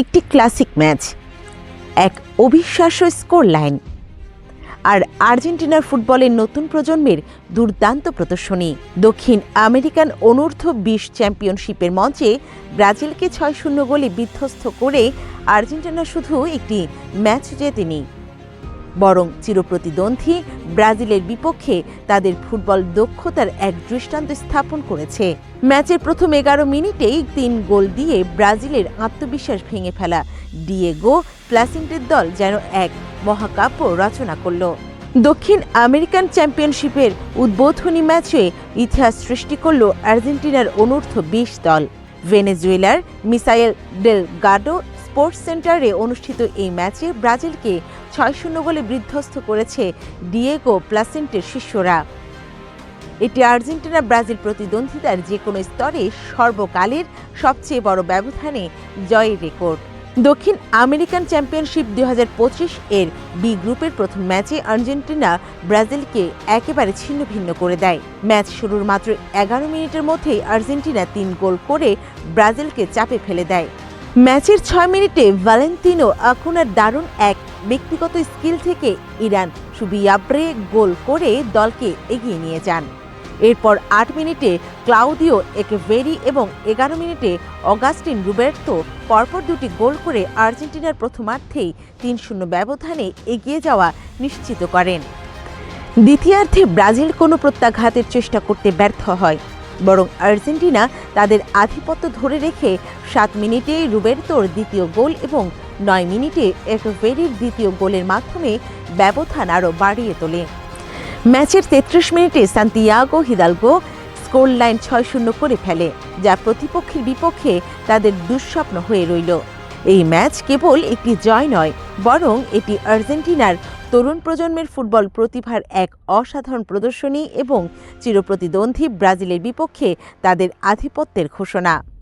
একটি classic match, এক অবিশ্বাস্য স্কোর লাইন আর আর্জেন্টিনার ফুটবলের নতুন প্রজন্মের দুর্দান্ত প্রদর্শনী, দক্ষিণ আমেরিকান অনূর্ধ্ব বিশ চ্যাম্পিয়নশিপের মঞ্চে ব্রাজিলকে ছয় শূন্য গোলে বিধ্বস্ত করে আর্জেন্টিনা শুধু একটি ম্যাচ জেতেনি। বরং চিরপ্রতিদ্বন্দ্বী ব্রাজিলের বিপক্ষে তাদের ফুটবল দক্ষতার এক দৃষ্টান্ত স্থাপন করেছে। ম্যাচের প্রথম এগারো মিনিটেই তিন গোল দিয়ে ব্রাজিলের আত্মবিশ্বাস ভেঙে ফেলা ডিয়েগো প্লাসিন্টের দল যেন এক মহাকাব্য রচনা করল। দক্ষিণ আমেরিকান চ্যাম্পিয়নশিপের উদ্বোধনী ম্যাচে ইতিহাস সৃষ্টি করল আর্জেন্টিনার অনূর্ধ্ব বিশ দল। ভেনেজুয়েলার মিসাইল ডেল গাডো স্পোর্টস সেন্টারে অনুষ্ঠিত এই ম্যাচে ব্রাজিলকে ছয় শূন্য গোলে বিধ্বস্ত করেছে ডিয়েগো প্লাসেন্টের শিষ্যরা। এটি আর্জেন্টিনা ব্রাজিল প্রতিদ্বন্দ্বিতার যে কোনো স্তরে সর্বকালের সবচেয়ে বড় ব্যবধানে জয়ের রেকর্ড। দক্ষিণ আমেরিকান চ্যাম্পিয়নশিপ দুই হাজার পঁচিশ এর বি গ্রুপের প্রথম ম্যাচে আর্জেন্টিনা ব্রাজিলকে একেবারে ছিন্ন ভিন্ন করে দেয়। ম্যাচ শুরুর মাত্র এগারো মিনিটের মধ্যেই আর্জেন্টিনা তিন গোল করে ব্রাজিলকে চাপে ফেলে দেয়। ম্যাচের ছয় মিনিটে ভ্যালেন্তিনো আকুনার দারুণ এক ব্যক্তিগত স্কিল থেকে ইরান সুবিয়াব্রে গোল করে দলকে এগিয়ে নিয়ে যান। এরপর আট মিনিটে ক্লাউদিও একেভেরি এবং এগারো মিনিটে অগাস্টিন রুবের্তো পরপর দুটি গোল করে আর্জেন্টিনার প্রথমার্ধেই তিন শূন্য ব্যবধানে এগিয়ে যাওয়া নিশ্চিত করেন। দ্বিতীয়ার্ধে ব্রাজিল কোনো প্রত্যাঘাতের চেষ্টা করতে ব্যর্থ হয়। বরং আর্জেন্টিনা তাদের আধিপত্য ধরে রেখে সাত মিনিটে রুবের্তোর দ্বিতীয় গোল এবং নয় মিনিটে একেভেরির দ্বিতীয় গোলের মাধ্যমে ব্যবধান আরও বাড়িয়ে তোলে। ম্যাচের তেত্রিশ মিনিটে সান্তিয়াগো হিদালগো স্কোর লাইন ছয় শূন্য করে ফেলে, যা প্রতিপক্ষের বিপক্ষে তাদের দুঃস্বপ্ন হয়ে রইল। এই ম্যাচ কেবল একটি জয় নয়, বরং এটি আর্জেন্টিনার তরুণ প্রজন্মের ফুটবল প্রতিভার এক অসাধারণ প্রদর্শনী এবং চিরপ্রতিদ্বন্দ্বী ব্রাজিলের বিপক্ষে তাদের আধিপত্যের ঘোষণা।